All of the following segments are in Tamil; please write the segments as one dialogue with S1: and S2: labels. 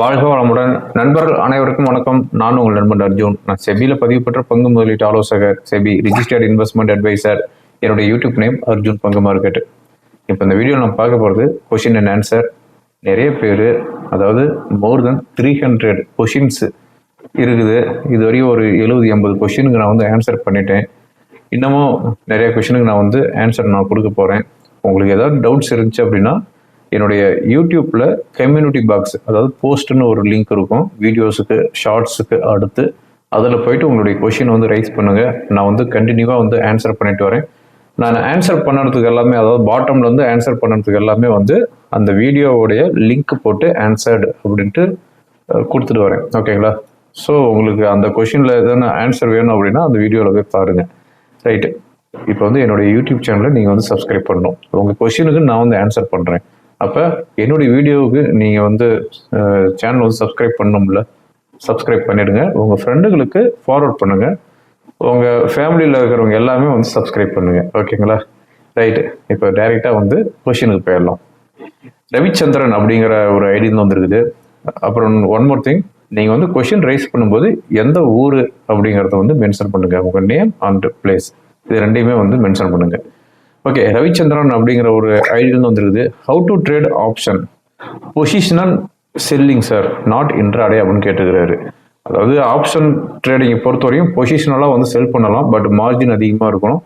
S1: வாழ்க வளமுடன். நண்பர்கள் அனைவருக்கும் வணக்கம். நான் உங்கள் நண்பன் அர்ஜுன். நான் செபியில் பதிவு பெற்ற பங்கு முதலீட்டு ஆலோசகர் செபி ரிஜிஸ்டர்ட் இன்வெஸ்ட்மெண்ட் அட்வைசர் என்னுடைய யூடியூப் நேம் அர்ஜுன் பங்கு மார்க்கெட் இப்போ இந்த வீடியோ நம்ம பார்க்க போகிறது கொஷின் அண்ட் ஆன்சர் நிறைய பேர் அதாவது more than three hundred questions இருக்குது. இது வரையும் ஒரு எழுபது எண்பது கொஷினுக்கு நான் வந்து ஆன்சர் பண்ணிட்டேன். இன்னமும் நிறைய கொஷினுக்கு நான் வந்து ஆன்சர் நான் கொடுக்க போகிறேன் உங்களுக்கு ஏதாவது டவுட்ஸ் இருந்துச்சு அப்படின்னா என்னுடைய யூடியூப்பில் கம்யூனிட்டி பாக்ஸ் அதாவது போஸ்ட்னு ஒரு லிங்க் இருக்கும். வீடியோஸுக்கு ஷார்ட்ஸுக்கு அடுத்து. அதில் போயிட்டு உங்களுடைய கொஷின் வந்து ரைஸ் பண்ணுங்கள் நான் வந்து கண்டினியூவாக வந்து ஆன்சர் பண்ணிட்டு வரேன். நான் ஆன்சர் பண்ணுறதுக்கு எல்லாமே அதாவது பாட்டம்ல வந்து ஆன்சர் பண்ணுறதுக்கு எல்லாமே வந்து அந்த வீடியோவுடைய லிங்க் போட்டு ஆன்சர்டு அப்படின்ட்டு கொடுத்துட்டு வரேன். ஓகேங்களா ஸோ உங்களுக்கு அந்த கொஷினில் எதனா ஆன்சர் வேணும் அப்படின்னா அந்த வீடியோவில் போய் பாருங்கள் ரைட்டு இப்போ வந்து என்னுடைய யூடியூப் சேனலை நீங்கள் வந்து சப்ஸ்கிரைப் பண்ணணும். உங்கள் கொஷினுக்கு நான் வந்து ஆன்சர் பண்ணுறேன் அப்போ என்னுடைய வீடியோவுக்கு நீங்கள் வந்து சேனல் வந்து சப்ஸ்கிரைப் பண்ணணும்ல சப்ஸ்கிரைப் பண்ணிடுங்க. உங்கள் ஃப்ரெண்டுகளுக்கு ஃபார்வர்ட் பண்ணுங்கள் உங்கள் ஃபேமிலியில் இருக்கிறவங்க எல்லாமே வந்து சப்ஸ்கிரைப் பண்ணுங்கள் ஓகேங்களா? ரைட்டு இப்போ டைரெக்டாக வந்து கொஷினுக்கு போயிடலாம். ரவிச்சந்திரன் அப்படிங்கிற ஒரு ஐடி வந்துருக்குது. அப்புறம் ஒன் மோர் திங் நீங்கள் வந்து கொஷின் ரைஸ் பண்ணும்போது எந்த ஊர் அப்படிங்கிறத வந்து மென்ஷன் பண்ணுங்கள் உங்கள் நேம் அண்ட் பிளேஸ் இது ரெண்டையுமே வந்து மென்ஷன் பண்ணுங்கள் ஓகே ரவிச்சந்திரன் அப்படிங்கிற ஒரு ஐடியில் வந்துருக்குது. How to trade option positional selling sir not intraday அப்படின்னு கேட்டுக்கிறாரு அதாவது ஆப்ஷன் ட்ரேடிங்கை பொறுத்த வரையும் பொசிஷனலாக வந்து செல் பண்ணலாம் பட் மார்ஜின் அதிகமாக இருக்கணும்.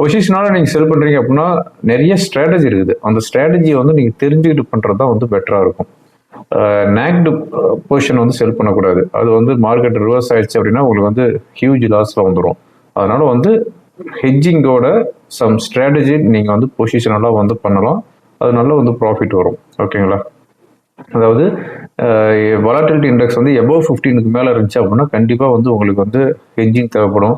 S1: பொசிஷனால நீங்கள் செல் பண்ணுறீங்க அப்படின்னா நிறைய ஸ்ட்ராட்டஜி இருக்குது. அந்த ஸ்ட்ராட்டஜியை வந்து நீங்கள் தெரிஞ்சுக்கிட்டு பண்ணுறது தான் வந்து பெட்டராக இருக்கும். நேக்டு பொசிஷன் வந்து செல் பண்ணக்கூடாது. அது வந்து மார்க்கெட் ரிவர்ஸ் ஆயிடுச்சு அப்படின்னா உங்களுக்கு வந்து ஹியூஜ் லாஸில் வந்துடும் அதனால் வந்து ஹெஜ்ஜிங்கோட சம் ஸ்ட்ராட்டஜி நீங்கள் வந்து பொசிஷனெல்லாம் வந்து பண்ணலாம். அதனால வந்து ப்ராஃபிட் வரும். ஓகேங்களா அதாவது வலாட்டிலிட்டி இண்டெக்ஸ் வந்து எபோவ் ஃபிஃப்டீனுக்கு மேலே இருந்துச்சு அப்படின்னா கண்டிப்பாக வந்து உங்களுக்கு வந்து ஹெஜ்ஜிங் தேவைப்படும்.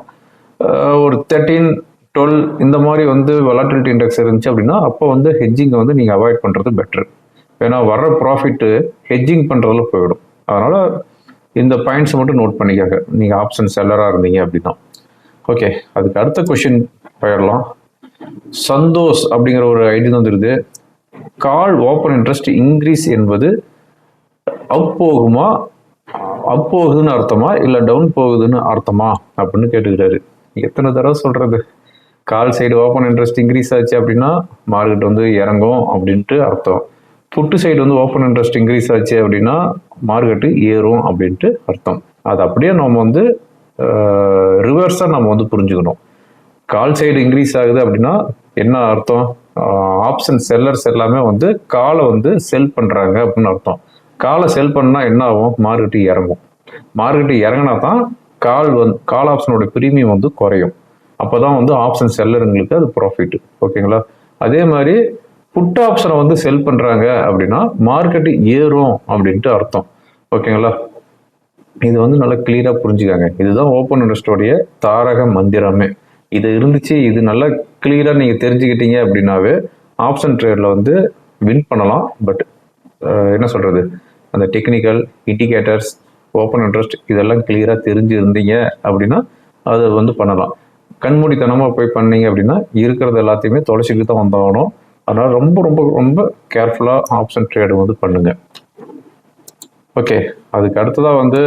S1: ஒரு தேர்ட்டீன் டுவெல் இந்த மாதிரி வந்து வலாட்டிலிட்டி இண்டெக்ஸ் இருந்துச்சு அப்படின்னா அப்போ வந்து ஹெஜ்ஜிங்கை வந்து நீங்கள் அவாய்ட் பண்ணுறது பெட்ரு ஏன்னா வர்ற ப்ராஃபிட்டு ஹெஜ்ஜிங் பண்ணுறதுல போயிடும். அதனால் இந்த பாயிண்ட்ஸ் மட்டும் நோட் பண்ணிக்காங்க நீங்கள் ஆப்ஷன் செல்லராக இருந்தீங்க அப்படின்னா. ஓகே அதுக்கு அடுத்த கொஷின் போயிடலாம் சந்தோஷ் அப்படிங்கிற ஒரு ஐடி வந்துருது. கால் ஓப்பன் இன்ட்ரெஸ்ட் இன்க்ரீஸ் என்பது அப் போகுமா அப் போகுதுன்னு அர்த்தமா இல்லை டவுன் போகுதுன்னு அர்த்தமா அப்படின்னு கேட்டுக்கிறாரு எத்தனை தடவை சொல்றது? Call side open interest increase ஆச்சு அப்படின்னா மார்க்கெட் வந்து இறங்கும் அப்படின்ட்டு அர்த்தம். புட்டு சைடு வந்து ஓப்பன் இன்ட்ரெஸ்ட் இன்க்ரீஸ் ஆச்சு அப்படின்னா மார்க்கெட்டு ஏறும் அப்படின்ட்டு அர்த்தம். அது அப்படியே நம்ம வந்து ரிவர்ஸாக நம்ம வந்து புரிஞ்சுக்கணும். கால் சைடு இன்க்ரீஸ் ஆகுது அப்படின்னா என்ன அர்த்தம்? ஆப்ஷன் செல்லர்ஸ் எல்லாமே வந்து காலை வந்து செல் பண்ணுறாங்க அப்படின்னு அர்த்தம். காலை செல் பண்ணால் என்ன ஆகும்? மார்க்கெட்டு இறங்கும். மார்க்கெட்டு இறங்கினா தான் கால் வந்து கால் ஆப்ஷனோட ப்ரீமியம் வந்து குறையும். அப்போ தான் வந்து ஆப்ஷன் செல்லருங்களுக்கு அது ப்ராஃபிட் ஓகேங்களா? அதே மாதிரி புட் ஆப்ஷனை வந்து செல் பண்ணுறாங்க அப்படின்னா மார்க்கெட்டு ஏறும் அப்படின்ட்டு அர்த்தம். ஓகேங்களா? இது வந்து நல்லா கிளியராக புரிஞ்சுக்காங்க. இதுதான் ஓப்பன் இன்ட்ரெஸ்டோடைய தாரக மந்திரமே. இது இருந்துச்சு இது நல்லா கிளியராக நீங்கள் தெரிஞ்சுக்கிட்டீங்க அப்படின்னாவே ஆப்ஷன் ட்ரேடில் வந்து வின் பண்ணலாம். பட் என்ன சொல்கிறது அந்த டெக்னிக்கல் இண்டிகேட்டர்ஸ் ஓப்பன் இன்ட்ரெஸ்ட் இதெல்லாம் கிளியராக தெரிஞ்சு இருந்தீங்க அப்படின்னா அதை வந்து பண்ணலாம். கண்மூடித்தனமாக போய் பண்ணீங்க அப்படின்னா இருக்கிறது எல்லாத்தையுமே தொலைச்சிக்கிட்டு தான் வந்தாகணும் அதனால் ரொம்ப ரொம்ப ரொம்ப கேர்ஃபுல்லாக ஆப்ஷன் ட்ரேடு வந்து பண்ணுங்கள் ஓகே அதுக்கு அடுத்ததாக வந்து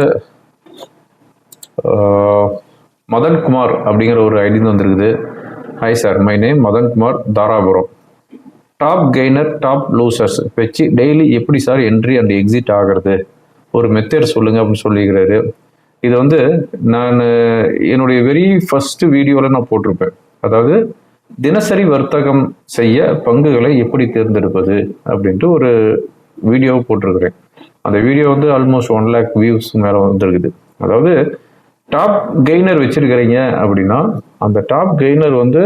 S1: மதன்குமார் அப்படிங்கிற ஒரு ஐடி வந்திருக்குது. Hi sir my name Madankumar Dharapuram. Top gainer top losers வச்சு டெய்லி எப்படி சார் என்ட்ரி அண்ட் எக்ஸிட் ஆகிறது? ஒரு மெத்தட் சொல்லுங்க அப்படின்னு சொல்லிக்கிறாரு இது வந்து நான் என்னுடைய வெரி ஃபஸ்ட்டு வீடியோவில் நான் போட்டிருப்பேன். அதாவது தினசரி வர்த்தகம் செய்ய பங்குகளை எப்படி தேர்ந்தெடுப்பது அப்படின்ட்டு ஒரு வீடியோ போட்டிருக்கிறேன். அந்த வீடியோ வந்து ஆல்மோஸ்ட் ஒன் லேக் வியூஸ் மேலே வந்துருக்குது. அதாவது டாப் கெய்னர் வச்சிருக்கிறீங்க அப்படின்னா அந்த டாப் கெய்னர் வந்து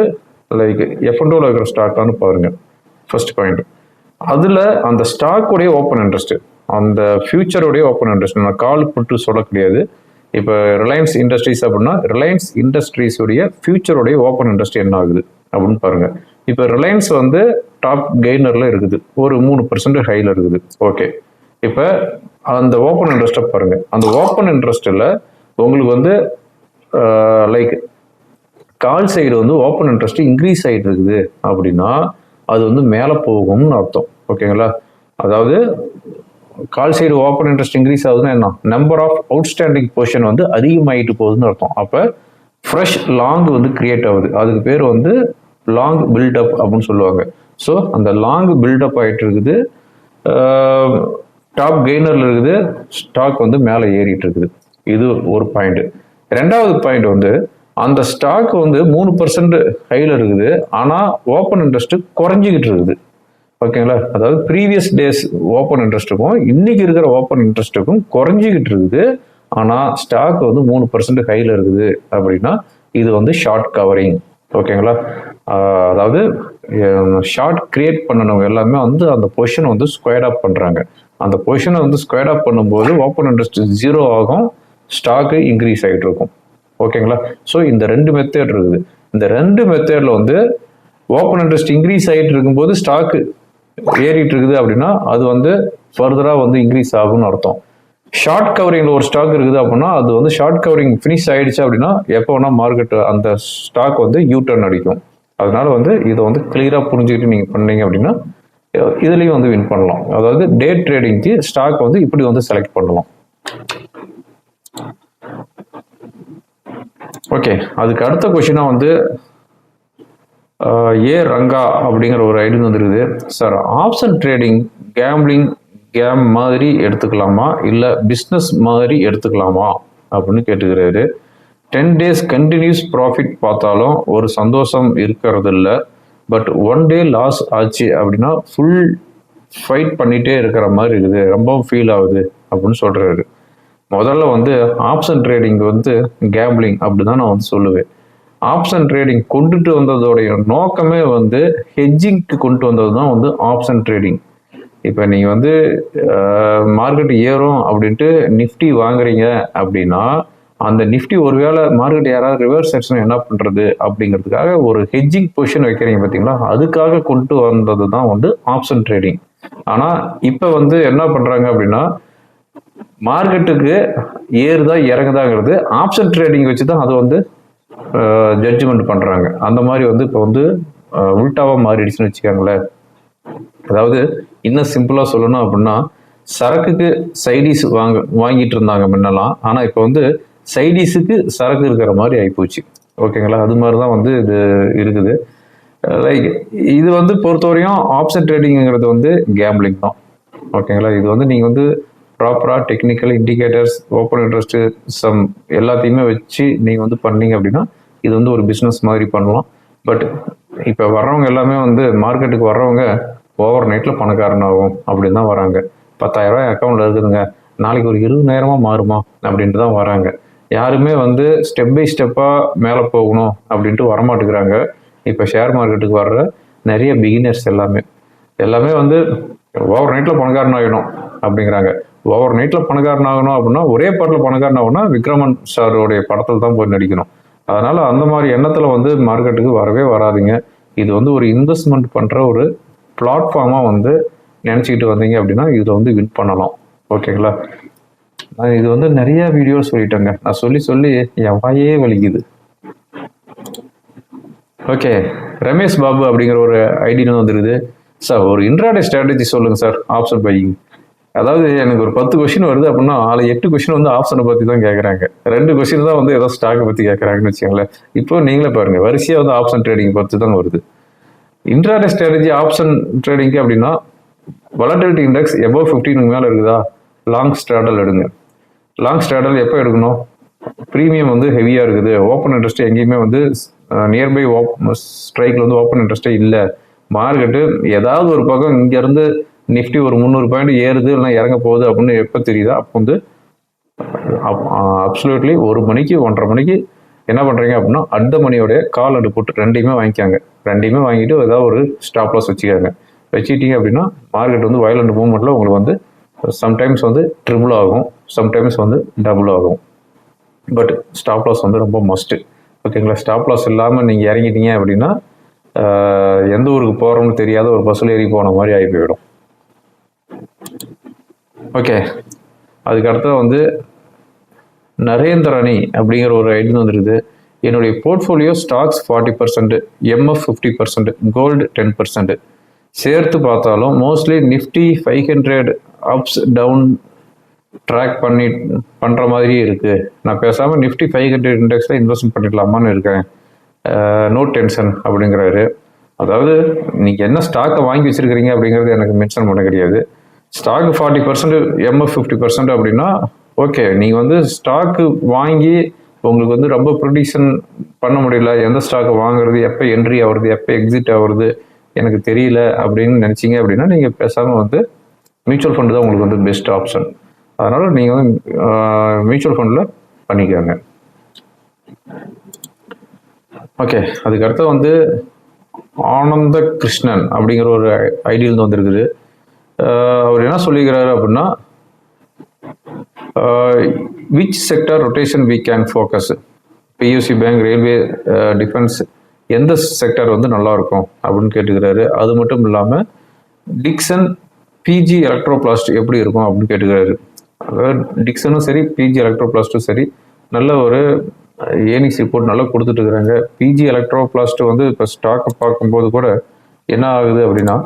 S1: லைக் எஃப்என்டோவில் இருக்கிற ஸ்டாக்கான்னு பாருங்க. ஃபர்ஸ்ட் பாயிண்ட் அதில் அந்த ஸ்டாக்குடைய ஓப்பன் இன்ட்ரெஸ்ட்டு அந்த ஃபியூச்சருடைய ஓப்பன் இன்ட்ரெஸ்ட் நான் கால் போட்டு சொல்ல கிடையாது. இப்போ ரிலையன்ஸ் இண்டஸ்ட்ரீஸ் அப்படின்னா ரிலையன்ஸ் இண்டஸ்ட்ரீஸுடைய ஃபியூச்சருடைய ஓப்பன் இன்ட்ரெஸ்ட் என்ன ஆகுது? அப்படின்னு பாருங்கள் இப்போ ரிலையன்ஸ் வந்து டாப் கெய்னரில் இருக்குது. ஒரு மூணு பர்சன்ட் ஹையில் இருக்குது. ஓகே இப்போ அந்த ஓப்பன் இன்ட்ரெஸ்ட்டை பாருங்கள் அந்த ஓப்பன் இன்ட்ரெஸ்ட்டில் உங்களுக்கு வந்து லைக் கால் சைடு வந்து ஓப்பன் இன்ட்ரெஸ்ட் இன்க்ரீஸ் ஆகிட்டு இருக்குது. அப்படின்னா அது வந்து மேலே போகும்னு அர்த்தம். ஓகேங்களா? அதாவது call side open interest increase ஆகுதுன்னா என்ன? நம்பர் ஆஃப் அவுட்ஸ்டாண்டிங் பொசிஷன் வந்து அதிகமாகிட்டு போகுதுன்னு அர்த்தம். அப்போ ஃப்ரெஷ் லாங் வந்து கிரியேட் ஆகுது. அதுக்கு பேர் வந்து லாங் பில்டப் அப்படின்னு சொல்லுவாங்க. ஸோ அந்த லாங் பில்டப் ஆகிட்டு இருக்குது. டாப் கெய்னரில் இருக்குது. ஸ்டாக் வந்து மேலே ஏறிட்டு இருக்குது. இது ஒரு பாயிண்ட் ரெண்டாவது பாயிண்ட் வந்து அந்த ஸ்டாக் வந்து மூணு பர்சன்ட் ஹையில் இருக்குது. ஆனால் ஓப்பன் இன்ட்ரெஸ்ட் குறைஞ்சிக்கிட்டு இருக்குது. ஓகேங்களா அதாவது ப்ரீவியஸ் டேஸ் ஓப்பன் இன்ட்ரெஸ்ட்டுக்கும் இன்னைக்கு இருக்கிற ஓப்பன் இன்ட்ரெஸ்ட்டுக்கும் குறைஞ்சிக்கிட்டு இருக்குது. ஆனால் ஸ்டாக் வந்து மூணு பர்சன்ட் ஹையில் இருக்குது. அப்படின்னா இது வந்து ஷார்ட் கவரிங் ஓகேங்களா அதாவது ஷார்ட் கிரியேட் பண்ணணும். எல்லாமே வந்து அந்த பொசிஷனை வந்து ஸ்கொயர் அப் பண்ணுறாங்க அந்த பொசிஷனை வந்து ஸ்கொயர் அப் பண்ணும்போது ஓப்பன் இன்ட்ரெஸ்ட் ஜீரோ ஆகும் ஸ்டாக்கு இன்க்ரீஸ் ஆகிட்டு இருக்கும் ஓகேங்களா ஸோ இந்த ரெண்டு மெத்தேட் இருக்குது. இந்த ரெண்டு மெத்தேடில் வந்து ஓப்பன் இன்ட்ரெஸ்ட் இன்க்ரீஸ் ஆகிட்டு இருக்கும்போது ஸ்டாக்கு ஏறிட்டு இருக்குது அப்படின்னா அது வந்து ஃபர்தராக வந்து இன்க்ரீஸ் ஆகும்னு அர்த்தம். ஷார்ட் கவரிங்கில் ஒரு ஸ்டாக் இருக்குது அப்படின்னா அது வந்து ஷார்ட் கவரிங் ஃபினிஷ் ஆகிடுச்சு அப்படின்னா எப்போ வேணால் மார்க்கெட் அந்த ஸ்டாக் வந்து யூ டர்ன் அடிக்கும். அதனால வந்து இதை வந்து கிளியராக புரிஞ்சுக்கிட்டு நீங்கள் பண்ணீங்க அப்படின்னா இதுலேயும் வந்து வின் பண்ணலாம். அதாவது டே ட்ரேடிங்க்கு ஸ்டாக் வந்து இப்படி வந்து செலக்ட் பண்ணலாம். ஓகே அதுக்கு அடுத்த கொஷினா வந்து ஏ ரங்கா அப்படிங்கிற ஒரு ஐடி வந்துருக்குது sir option trading gambling game மாதிரி எடுத்துக்கலாமா? இல்லை பிஸ்னஸ் மாதிரி எடுத்துக்கலாமா? அப்படின்னு கேட்டுக்கிறாரு. டென் டேஸ் கண்டினியூஸ் ப்ராஃபிட் பார்த்தாலும் ஒரு சந்தோஷம் இருக்கிறது இல்லை பட் ஒன் டே லாஸ் ஆச்சு அப்படின்னா ஃபுல் ஃபைட் பண்ணிகிட்டே இருக்கிற மாதிரி இருக்குது. ரொம்பவும் ஃபீல் ஆகுது அப்படின்னு சொல்கிறாரு முதல்ல வந்து ஆப்ஷன் ட்ரேடிங் வந்து கேம்பிளிங் அப்படி தான் நான் வந்து சொல்லுவேன். ஆப்ஷன் ட்ரேடிங் கொண்டுட்டு வந்ததோடைய நோக்கமே வந்து ஹெட்ஜிங்க்கு கொண்டு வந்தது தான் வந்து ஆப்ஷன் ட்ரேடிங் இப்போ நீங்கள் வந்து மார்க்கெட் ஏறும் அப்படின்ட்டு நிஃப்டி வாங்குறீங்க அப்படின்னா அந்த நிஃப்டி ஒருவேளை மார்க்கெட் யாராவது ரிவர்ஸ் செக்ஷன் என்ன பண்ணுறது அப்படிங்கிறதுக்காக ஒரு ஹெஜ்ஜிங் பொசிஷன் வைக்கிறீங்க பார்த்தீங்களா? அதுக்காக கொண்டு வந்தது தான் வந்து ஆப்ஷன் ட்ரேடிங் ஆனால் இப்போ வந்து என்ன பண்ணுறாங்க அப்படின்னா மார்க்கெட்டுக்கு ஏறுதா இறங்குதாங்கிறது ஆப்ஷன் ட்ரேடிங் வச்சு தான் அது வந்து ஜட்ஜ்மெண்ட் பண்ணுறாங்க அந்த மாதிரி வந்து இப்போ வந்து உல்டாவாக மாறிடுச்சுன்னு வச்சுக்கோங்களேன். அதாவது இன்னும் சிம்பிளாக சொல்லணும் அப்படின்னா சரக்குக்கு சைடிஸ் வாங்க வாங்கிட்டு இருந்தாங்க முன்னெல்லாம். ஆனால் இப்போ வந்து சைடிஸுக்கு சரக்கு இருக்கிற மாதிரி ஆகிப்போச்சு ஓகேங்களா? அது மாதிரி தான் வந்து இது இருக்குது. லைக் இது வந்து பொறுத்தவரையும் ஆப்ஷன் ட்ரேடிங்கிறது வந்து கேம்பிளிங் தான். ஓகேங்களா? இது வந்து நீங்கள் வந்து ப்ராப்பராக technical indicators open interest sum எல்லாத்தையுமே வச்சு நீங்கள் வந்து பண்ணீங்க அப்படின்னா இது வந்து ஒரு பிஸ்னஸ் மாதிரி பண்ணலாம். பட் இப்போ வர்றவங்க எல்லாமே வந்து மார்க்கெட்டுக்கு வர்றவங்க ஓவர் நைட்டில் பணக்காரனாகும் அப்படின்னு தான் வராங்க. பத்தாயிரம் அக்கௌண்ட்டில் இருக்குதுங்க. நாளைக்கு ஒரு இருபதாயிரமா மாறுமா அப்படின்ட்டு தான் வராங்க. யாருமே வந்து ஸ்டெப் பை ஸ்டெப்பாக மேலே போகணும் அப்படின்ட்டு வரமாட்டேங்கிறாங்க. இப்போ ஷேர் மார்க்கெட்டுக்கு வர்ற நிறைய பிகினர்ஸ் எல்லாமே. எல்லாமே வந்து ஓவர் நைட்டில் பணக்காரன் ஆகணும் அப்படிங்கிறாங்க. ஓவர் நைட்டில் பணக்காரன் ஆகணும் அப்படின்னா ஒரே பாட்டில் பணக்காரன் ஆகணும்னா விக்ரமன் சாருடைய படத்தில் தான் போய் நடிக்கணும். அதனால் அந்த மாதிரி எண்ணத்தில் வந்து மார்க்கெட்டுக்கு வரவே வராதிங்க. இது வந்து ஒரு இன்வெஸ்ட்மெண்ட் பண்ணுற ஒரு பிளாட்ஃபார்மாக வந்து நினச்சிக்கிட்டு வந்தீங்க அப்படின்னா இதில் வந்து வின் பண்ணலாம். ஓகேங்களா? நான் இது வந்து நிறைய வீடியோ சொல்லிட்டேங்க. நான் சொல்லி சொல்லி என் வாயே வலிக்குது. ஓகே ரமேஷ் பாபு அப்படிங்கிற ஒரு ஐடியில் வந்துருது சார் ஒரு இன்ட்ராடே ஸ்ட்ராட்டஜி சொல்லுங்கள் சார் ஆப்ஷன் பையிங் அதாவது எனக்கு ஒரு பத்து கொஷின் வருது அப்படின்னா அதில் எட்டு கொஷின் வந்து ஆப்ஷனை பற்றி தான் கேட்குறாங்க ரெண்டு கொஷின் தான் வந்து ஏதோ ஸ்டாக்கை பற்றி கேட்குறாங்கன்னு வச்சுக்கோங்களேன். இப்போ நீங்களே பாருங்கள் வரிசையாக வந்து ஆப்ஷன் ட்ரேடிங் பற்றி தான் வருது. இன்ட்ராடே ஸ்ட்ராட்டஜி ஆப்ஷன் ட்ரேடிங்க்கு அப்படின்னா வலட்டிலிட்டி இண்டெக்ஸ் எபோவ் ஃபிஃப்டீனுக்கு மேலே இருக்குதா? லாங் ஸ்ட்ராடல் எடுங்க. லாங் ஸ்ட்ராடல் எப்போ எடுக்கணும்? ப்ரீமியம் வந்து ஹெவியாக இருக்குது. ஓப்பன் இன்ட்ரெஸ்ட் எங்கேயுமே வந்து நியர்பை ஓப் ஸ்ட்ரைக்கில் வந்து ஓப்பன் இன்ட்ரெஸ்ட்டே இல்லை. மார்க்கெட்டு ஏதாவது ஒரு பக்கம் இங்கேருந்து நிஃப்டி ஒரு முந்நூறு பாயிண்ட் ஏறுது இல்லைனா இறங்க போகுது அப்படின்னு எப்போ தெரியுதா அப்போ வந்து அப்சல்யூட்லி ஒரு மணிக்கு ஒன்றரை மணிக்கு என்ன பண்ணுறீங்க அப்படின்னா அடுத்த மணியோடைய கால் அண்டு போட்டு ரெண்டையுமே வாங்கிக்காங்க. ரெண்டையுமே வாங்கிட்டு ஏதாவது ஒரு ஸ்டாப் லாஸ் வச்சுக்காங்க. வச்சுக்கிட்டீங்க அப்படின்னா மார்க்கெட் வந்து வயலண்ட் மூவ்மெண்ட்டில் உங்களுக்கு வந்து சம்டைம்ஸ் வந்து ட்ரிபிள் ஆகும். சம்டைம்ஸ் வந்து டபுள் ஆகும். பட் ஸ்டாப் லாஸ் வந்து ரொம்ப மஸ்ட்டு ஓகேங்களா ஸ்டாப் லாஸ் இல்லாமல் நீங்கள் இறங்கிட்டீங்க அப்படின்னா எந்த ஊருக்கு போகிறோம்னு தெரியாத ஒரு பஸ்ஸில் ஏறி போன மாதிரி ஆகி போயிடும். ஓகே அதுக்கடுத்து வந்து நரேந்திரணி அப்படிங்கிற ஒரு ஐடி வந்துருக்குது என்னுடைய portfolio stocks forty percent MF fifty percent gold ten percent சேர்த்து பார்த்தாலும் mostly Nifty five hundred ups down track பண்ணி பண்ணுற மாதிரியே இருக்குது நான் பேசாமல் நிஃப்டி ஃபைவ் ஹண்ட்ரட் இண்டெக்ஸில் இன்வெஸ்ட்மெண்ட் பண்ணிடலாமான்னு இருக்கேன். நோ டென்ஷன் அப்படிங்கிறாரு. அதாவது நீங்கள் என்ன ஸ்டாக்கை வாங்கி வச்சுருக்கிறீங்க அப்படிங்கிறது எனக்கு மென்ஷன் பண்ண கிடையாது. Stock forty percent MF fifty percent அப்படின்னா ஓகே நீங்கள் வந்து ஸ்டாக்கு வாங்கி உங்களுக்கு வந்து ரொம்ப ப்ரொடிக்ஷன் பண்ண முடியல. எந்த ஸ்டாக்கை வாங்குறது எப்போ என்ட்ரி ஆகுறது எப்போ எக்ஸிட் ஆகுறது எனக்கு தெரியல அப்படின்னு நினச்சிங்க அப்படின்னா நீங்கள் பேசாமல் வந்து மியூச்சுவல் ஃபண்டு தான் உங்களுக்கு வந்து பெஸ்ட் ஆப்ஷன் அதனால் நீங்கள் வந்து மியூச்சுவல் ஃபண்டில் பண்ணிக்கோங்க. ஓகே அதுக்கடுத்து வந்து ஆனந்த கிருஷ்ணன் அப்படிங்கிற ஒரு ஐடியிலேருந்து வந்திருக்குது. அவர் என்ன சொல்லிக்கிறாரு அப்படின்னா which sector rotation we can focus PSU bank railway defence எந்த செக்டர் வந்து நல்லா இருக்கும் அப்படின்னு கேட்டுக்கிறாரு. அது மட்டும் இல்லாமல் டிக்சன் பிஜி எலக்ட்ரோபிளாஸ்ட் எப்படி இருக்கும் அப்படின்னு கேட்டுக்கிறாரு. அதாவது டிக்சனும் சரி பிஜி எலக்ட்ரோபிளாஸ்ட்டும் சரி நல்ல ஒரு ஏனிக்ஸ் ரிப்போர்ட் நல்லா கொடுத்துட்டு இருக்கிறாங்க. பிஜி எலக்ட்ரோபிளாஸ்ட் வந்து இப்போ ஸ்டாக்கை பார்க்கும்போது கூட என்ன ஆகுது அப்படின்னா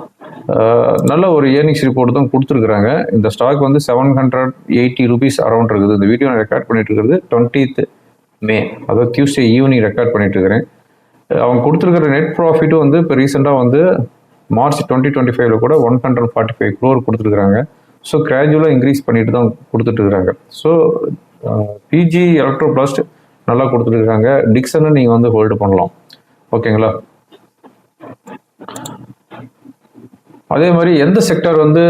S1: நல்ல ஒரு ஏர்னிங்ஸ் ரிப்போர்ட் தான் கொடுத்துருக்குறாங்க. இந்த ஸ்டாக் வந்து seven hundred eighty rupees around இருக்குது. இந்த வீடியோ நான் ரெக்கார்ட் பண்ணிட்டு இருக்கிறது டுவெண்ட்டீத் மே அதாவது டியூஸ்டே ஈவினிங் ரெக்கார்ட் பண்ணிட்டு இருக்கிறேன். அவங்க கொடுத்துருக்கிற நெட் ப்ராஃபிட்டும் வந்து இப்போ ரீசெண்டாக வந்து மார்ச் டுவெண்ட்டி டுவெண்ட்டி ஃபைவ்ல கூட one hundred forty five crore கொடுத்துருக்குறாங்க ஸோ கிராஜுவலாக இன்க்ரீஸ் பண்ணிட்டு தான் கொடுத்துட்ருக்குறாங்க ஸோ பிஜி எலக்ட்ரோ பிளாஸ்ட் நல்லா கொடுத்துருக்காங்க டிக்சனை நீங்கள் வந்து ஹோல்டு பண்ணலாம். ஓகேங்களா? அதே மாதிரி எந்த செக்டார் வந்து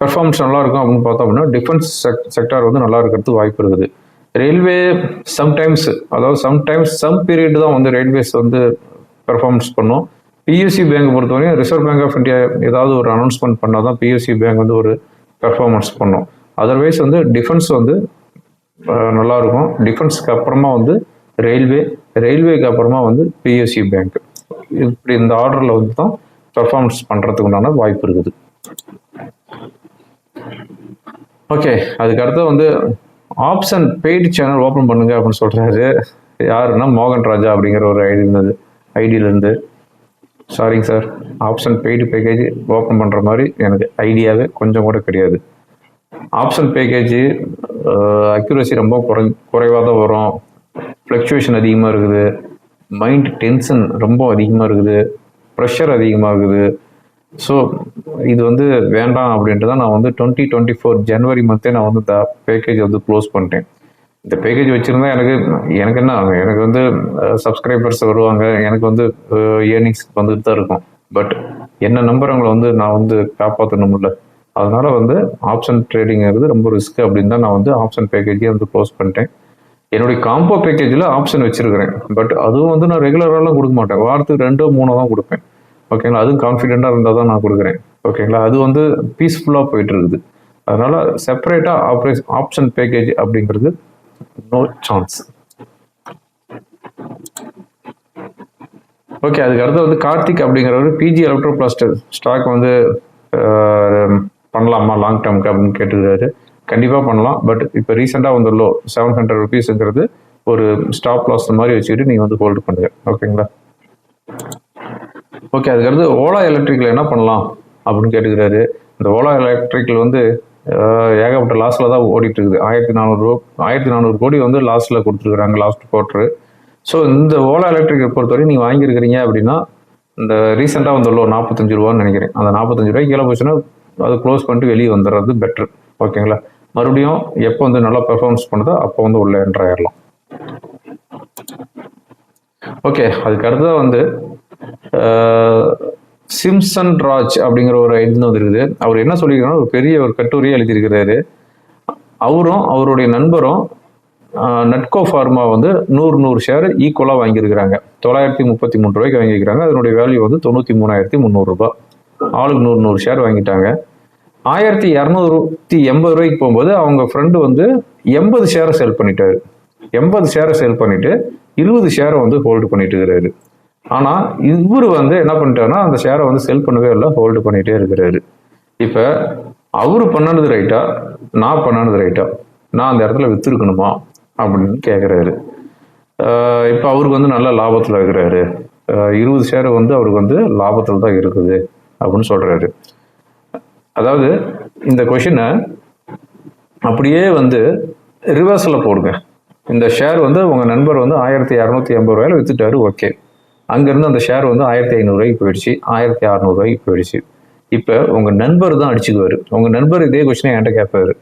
S1: பெர்ஃபார்மன்ஸ் நல்லா இருக்கும் அப்படின்னு பார்த்தோம் அப்படின்னா டிஃபென்ஸ் செக்டார் வந்து நல்லா இருக்கிறதுக்கு வாய்ப்பு இருக்குது. ரயில்வே சம்டைம்ஸ் அதாவது சம்டைம்ஸ் சம் பீரியட் தான் வந்து ரயில்வேஸ் வந்து பெர்ஃபார்மன்ஸ் பண்ணும். பிஎஸ்சி பேங்க் பொறுத்தவரையும் ரிசர்வ் பேங்க் ஆஃப் இந்தியா ஏதாவது ஒரு அனௌன்ஸ்மெண்ட் பண்ணால் தான் பிஎஸ்சி பேங்க் வந்து ஒரு பெர்ஃபார்மன்ஸ் பண்ணும். அதர்வைஸ் வந்து டிஃபென்ஸ் வந்து நல்லாயிருக்கும். நல்லா இருக்கும் டிஃபென்ஸ்க்கு அப்புறமா வந்து ரயில்வே ரயில்வேக்கு அப்புறமா வந்து பிஎஸ்சி பேங்க் இப்படி இந்த ஆர்டரில் வந்து தான் பெர்ஃபார்மன்ஸ் பண்ணுறதுக்கு உண்டான வாய்ப்பு இருக்குது. ஓகே அதுக்கடுத்து வந்து ஆப்ஷன் பெய்டு சேனல் ஓப்பன் பண்ணுங்க அப்படின்னு சொல்கிறாரு யாருன்னா மோகன் ராஜா அப்படிங்கிற ஒரு ஐடி இருந்தது ஐடியிலேருந்து. சாரிங்க sir option paid package open பண்ணுற மாதிரி எனக்கு ஐடியாவே கொஞ்சம் கூட கிடையாது. ஆப்ஷன் பேக்கேஜ் அக்யூரசி ரொம்ப குறை குறைவாக தான் வரும். ஃப்ளக்சுவேஷன் அதிகமாக இருக்குது. மைண்ட் டென்ஷன் ரொம்ப அதிகமாக இருக்குது. ப்ரெஷர் அதிகமாக இருக்குது. ஸோ இது வந்து வேண்டாம் அப்படின்ட்டு தான் நான் வந்து டுவெண்ட்டி டுவெண்ட்டி ஃபோர் ஜனவரி மந்த்தே நான் வந்து இந்த பேக்கேஜ் வந்து க்ளோஸ் பண்ணிட்டேன். இந்த பேக்கேஜ் வச்சுருந்தா எனக்கு எனக்கு என்ன ஆகும்? எனக்கு வந்து சப்ஸ்கிரைபர்ஸ் வருவாங்க. எனக்கு வந்து ஏர்னிங்ஸ் வந்துட்டு தான் இருக்கும். பட் என்ன நம்புறவங்களை வந்து நான் வந்து காப்பாற்றணும்ல அதனால வந்து ஆப்ஷன் ட்ரேடிங்கிறது ரொம்ப ரிஸ்க் அப்படின்னு தான் நான் வந்து ஆப்ஷன் பேக்கேஜே வந்து க்ளோஸ் பண்ணிட்டேன். என்னுடைய காம்போ பேக்கேஜில் ஆப்ஷன் வச்சுருக்கிறேன். பட் அதுவும் வந்து நான் ரெகுலராலாம் கொடுக்க மாட்டேன். வாரத்துக்கு ரெண்டோ மூணோ தான் கொடுப்பேன். ஓகேங்களா அதுவும் கான்ஃபிடென்ட்டாக இருந்தால் தான் நான் கொடுக்குறேன். ஓகேங்களா அது வந்து பீஸ்ஃபுல்லாக போயிட்டு இருக்குது. அதனால் செப்பரேட்டாக ஆப்ரேஷன் ஆப்ஷன் பேக்கேஜ் அப்படிங்கிறது நோ சான்ஸ் ஓகே அதுக்கு அடுத்து வந்து கார்த்திக் அப்படிங்கிறவர் பிஜி எலக்ட்ரோபிளாஸ்டர் ஸ்டாக் வந்து பண்ணலாமா? லாங் டேர்ம்க்கு அப்படின்னு கேட்டுருக்காரு. கண்டிப்பாக பண்ணலாம். பட் இப்போ ரீசெண்டாக வந்து லோ செவன் ஹண்ட்ரட் ருபீஸுங்கிறது ஒரு ஸ்டாப் லாஸ் மாதிரி வச்சுக்கிட்டு நீங்கள் வந்து ஹோல்டு பண்ணுங்க. ஓகேங்களா ஓகே அதுக்கடுத்து ஓலா எலக்ட்ரிக்கில் என்ன பண்ணலாம் அப்படின்னு கேட்டுக்கிறாரு இந்த ஓலா எலக்ட்ரிக்கல் வந்து ஏகப்பட்ட லாஸில் தான் ஓடிட்டு இருக்குது ஆயிரத்தி நானூறு ஆயிரத்தி நானூறு கோடி வந்து லாஸில் கொடுத்துருக்குறாங்க லாஸ்ட் குவார்ட்ரு ஸோ இந்த ஓலா எலக்ட்ரிக் பொறுத்தவரை நீங்கள் வாங்கியிருக்கிறீங்க அப்படின்னா இந்த ரீசெண்டாக வந்து ஒரு நாற்பத்தஞ்சு ரூபான்னு நினைக்கிறேன். அந்த நாற்பத்தஞ்சு ரூபாய்க்கு கீழே போச்சுன்னா அது க்ளோஸ் பண்ணிட்டு வெளியே வந்துடுறது பெட்ரு ஓகேங்களா மறுபடியும் எப்போ வந்து நல்லா பெர்ஃபார்மன்ஸ் பண்ணுதோ அப்போ வந்து உள்ள என்ட்ரு ஆயிடலாம். ஓகே அதுக்கு அடுத்ததாக வந்து சிம்சன் ராஜ் அப்படிங்கிற ஒரு ஐடியா வந்துருக்குது. அவர் என்ன சொல்லியிருக்காரு ஒரு பெரிய ஒரு கட்டுரையை எழுதியிருக்கிறாரு. அவரும் அவருடைய நண்பரும் நட்கோ ஃபார்மா வந்து நூறு நூறு ஷேர் ஈக்குவலாக வாங்கியிருக்கிறாங்க. தொள்ளாயிரத்தி முப்பத்தி மூணு ரூபாய்க்கு வாங்கியிருக்கிறாங்க. அதனுடைய வேல்யூ வந்து தொண்ணூற்றி மூணாயிரத்தி முந்நூறுரூபா ஆளுக்கு நூறு நூறு ஷேர் வாங்கிட்டாங்க. ஆயிரத்தி இரநூத்தி எண்பது ரூபாய்க்கு போகும்போது அவங்க ஃப்ரெண்டு வந்து எண்பது ஷேரை செல் பண்ணிட்டாரு. எண்பது ஷேரை செல் பண்ணிட்டு இருபது ஷேரை வந்து ஹோல்டு பண்ணிட்டு இருக்கிறாரு. ஆனால் இவர் வந்து என்ன பண்ணிட்டாருன்னா அந்த ஷேரை வந்து செல் பண்ணவே இல்லை ஹோல்டு பண்ணிகிட்டே இருக்கிறாரு. இப்போ அவர் பண்ணனது ரைட்டா நான் பண்ணனது ரைட்டா நான் அந்த இடத்துல விற்றுருக்கணுமா அப்படின்னு கேட்குறாரு இப்போ அவருக்கு வந்து நல்ல லாபத்தில் இருக்கிறாரு. இருபது ஷேர் வந்து அவருக்கு வந்து லாபத்தில் தான் இருக்குது அப்படின்னு சொல்கிறாரு அதாவது இந்த கொஷினை அப்படியே வந்து ரிவர்ஸில் போடுங்க. இந்த ஷேர் வந்து உங்கள் நண்பர் வந்து ஆயிரத்தி இரநூத்தி எண்பது ரூபாயில விற்றுட்டாரு ஓகே அங்கேருந்து அந்த ஷேர் வந்து ஆயிரத்தி ஐநூறுரூவாய்க்கு போயிடுச்சு. ஆயிரத்தி அறநூறுவாய்க்கு போயிடுச்சு. இப்போ உங்கள் நண்பர் தான் அடிச்சுக்குவார். உங்கள் நண்பர் இதே கொஸ்டினை என்கிட்ட கேட்பாரு.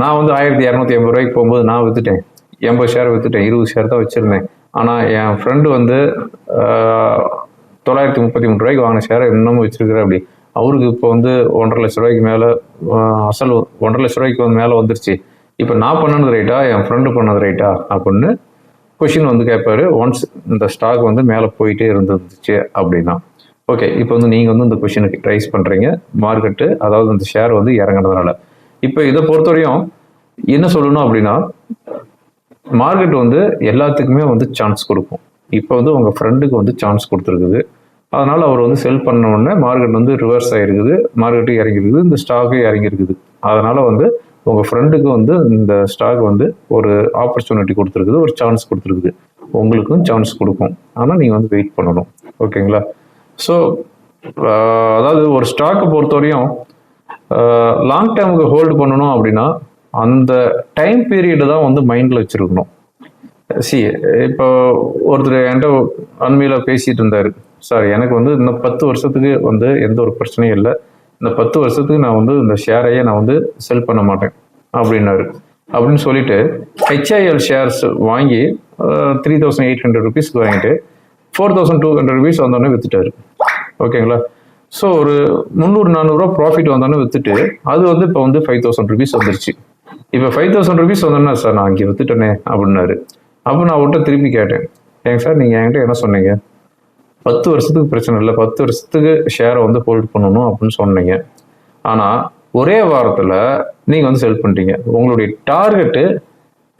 S1: நான் வந்து ஆயிரத்தி இரநூத்தி எண்பது ரூபாய்க்கு போகும்போது நான் விற்றுட்டேன் எண்பது ஷேர் விற்றுட்டேன் இருபது ஷேர் தான் வச்சுருந்தேன். ஆனால் என் ஃப்ரெண்டு வந்து தொள்ளாயிரத்தி முப்பத்தி மூணு ரூபாய்க்கு வாங்கின ஷேரை இன்னமும் வச்சிருக்கிற அப்படி. அவருக்கு இப்போ வந்து ஒன்றரை லட்ச ரூபாய்க்கு மேலே அசல் ஒன்றரை லட்ச ரூபாய்க்கு வந்து மேலே வந்துருச்சு. இப்போ நான் பண்ணது ரைட்டா என் ஃப்ரெண்டு பண்ணது ரைட்டா அப்படின்னு கொஷின் வந்து கேட்பாரு ஒன்ஸ் இந்த ஸ்டாக் வந்து மேலே போயிட்டே இருந்துச்சு அப்படின்னா. ஓகே இப்போ வந்து நீங்கள் வந்து இந்த கொஷினுக்கு ட்ரைஸ் பண்ணுறீங்க மார்க்கெட்டு அதாவது இந்த ஷேர் வந்து இறங்குனதுனால. இப்போ இதை பொறுத்தவரையும் என்ன சொல்லணும் அப்படின்னா மார்க்கெட் வந்து எல்லாத்துக்குமே வந்து சான்ஸ் கொடுக்கும். இப்போ வந்து உங்கள் ஃப்ரெண்டுக்கு வந்து சான்ஸ் கொடுத்துருக்குது. அதனால் அவர் வந்து செல் பண்ண உடனே மார்க்கெட் வந்து ரிவர்ஸ் ஆகிருக்குது மார்க்கெட்டும் இறங்கிருக்குது. இந்த ஸ்டாக்கும் இறங்கிருக்குது. அதனால் வந்து உங்கள் ஃப்ரெண்டுக்கு வந்து இந்த ஸ்டாக் வந்து ஒரு ஆப்பர்ச்சுனிட்டி கொடுத்துருக்குது ஒரு சான்ஸ் கொடுத்துருக்குது. உங்களுக்கும் சான்ஸ் கொடுக்கும். ஆனால் நீங்கள் வந்து வெயிட் பண்ணணும். ஓகேங்களா? ஸோ அதாவது ஒரு ஸ்டாக்கை பொறுத்தவரையும் லாங் டேர்முக்கு ஹோல்டு பண்ணணும் அப்படின்னா அந்த டைம் பீரியடு தான் வந்து மைண்டில் வச்சுருக்கணும். சி இப்போ ஒருத்தர் என்கிட்ட அண்மையில் பேசிகிட்டு இருந்தார். சார் எனக்கு வந்து இன்னும் பத்து வருஷத்துக்கு வந்து எந்த ஒரு பிரச்சனையும் இல்லை. இந்த பத்து வருஷத்துக்கு நான் வந்து இந்த ஷேரையே நான் வந்து செல் பண்ண மாட்டேன் அப்படின்னாரு. அப்படின்னு சொல்லிட்டு ஹெச்ஐஎல் ஷேர்ஸ் வாங்கி த்ரீ தௌசண்ட் எயிட் ஹண்ட்ரட் ருபீஸ்க்கு வாங்கிட்டு four thousand two hundred rupees வந்தோடனே வித்துட்டாரு. ஓகேங்களா? ஸோ ஒரு முந்நூறு நானூறுரூவா ப்ராஃபிட் வந்தோடனே வித்துட்டு அது வந்து இப்போ வந்து ஃபைவ் தௌசண்ட் ருபீஸ் வந்துருச்சு. இப்போ ஃபைவ் தௌசண்ட் ருபீஸ் வந்தோன்னா சார் நான் அங்கே வித்துட்டேனே அப்படின்னாரு. அப்போ நான் அவர்கிட்ட திருப்பி கேட்டேன். ஏங்க சார் நீங்கள் என்கிட்ட என்ன சொன்னீங்க? பத்து வருஷத்துக்கு பிரச்சனை இல்லை. பத்து வருஷத்துக்கு ஷேரை வந்து ஹோல்ட் பண்ணணும் அப்படின்னு சொன்னீங்க. ஆனால் ஒரே வாரத்தில் நீங்கள் வந்து செல் பண்ணுறீங்க உங்களுடைய டார்கெட்டு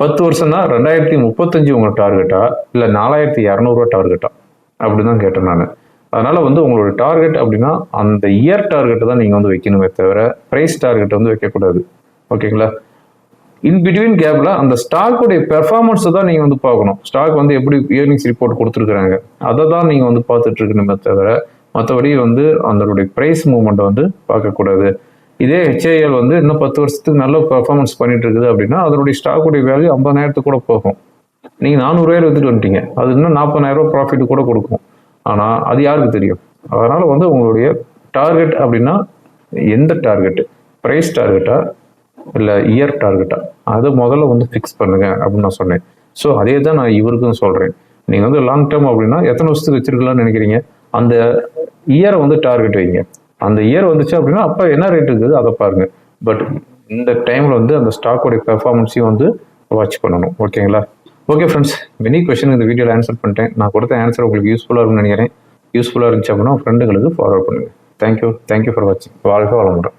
S1: பத்து வருஷம்னா ரெண்டாயிரத்தி முப்பத்தஞ்சு உங்கள் டார்கெட்டா இல்லை நாலாயிரத்தி இரநூறுவா டார்கெட்டா அப்படி தான் கேட்டேன் நான். அதனால் வந்து உங்களோட டார்கெட் அப்படின்னா அந்த இயர் டார்கெட்டை தான் நீங்கள் வந்து வைக்கணுமே தவிர ப்ரைஸ் டார்கெட் வந்து வைக்கக்கூடாது. ஓகேங்களா இன் பிட்வீன் கேப்ல அந்த ஸ்டாக்குடைய பெர்ஃபார்மன்ஸ் தான் நீங்க வந்து பார்க்கணும். ஸ்டாக் வந்து எப்படி இயர்னிங்ஸ் ரிப்போர்ட் கொடுத்துருக்காங்க அதை தான் நீங்க வந்து பார்த்துட்டு இருக்கணுமே தவிர மற்றபடி வந்து அதனுடைய பிரைஸ் மூவ்மெண்ட் வந்து பார்க்கக்கூடாது. இதே ஹெச்ஐஎல் வந்து இன்னும் பத்து வருஷத்துக்கு நல்ல பெர்ஃபார்மன்ஸ் பண்ணிட்டு இருக்குது அப்படின்னா அதனுடைய ஸ்டாக்குடைய வேல்யூ ஐம்பதாயிரத்துக்கு கூட போகும். நீங்க நானூறுரூவாயிரம் வித்துட்டு வந்துட்டீங்க. அது இன்னும் நாற்பதாயிரம் ப்ராஃபிட் கூட கொடுக்கும். ஆனால் அது யாருக்கு தெரியும்? அதனால வந்து உங்களுடைய டார்கெட் அப்படின்னா எந்த டார்கெட் பிரைஸ் டார்கெட்டா இல்லை இயர் டார்கெட்டா அதை முதல்ல வந்து ஃபிக்ஸ் பண்ணுங்க அப்படின்னு நான் சொன்னேன். ஸோ அதே தான் நான் இவருக்கும் சொல்கிறேன் நீங்கள் வந்து லாங் டேர்ம் அப்படின்னா எத்தனை வருஷத்துக்கு வச்சிருக்கலாம்னு நினைக்கிறீங்க? அந்த இயரை வந்து டார்கெட் வைங்க. அந்த இயர் வந்துச்சு அப்படின்னா அப்போ என்ன ரேட் இருக்குது அதை பாருங்க. பட் இந்த டைமில் வந்து அந்த ஸ்டாக்கோடைய பெர்ஃபார்மன்ஸையும் வந்து வாட்ச் பண்ணணும். ஓகேங்களா ஓகே ஃப்ரெண்ட்ஸ் மெனி கொஷின் இந்த வீடியோவில் ஆன்சர் பண்ணிட்டேன். நான் கொடுத்த ஆன்சர் உங்களுக்கு யூஸ்ஃபுல்லாக இருக்கும்னு நினைக்கிறேன். யூஸ்ஃபுல்லாக இருந்துச்சு அப்படின்னா ஃப்ரெண்டுங்களுக்கு ஃபார்வர்ட் பண்ணுங்கள் thank you thank you for வாட்சிங் வாழ்க வளமுடன்.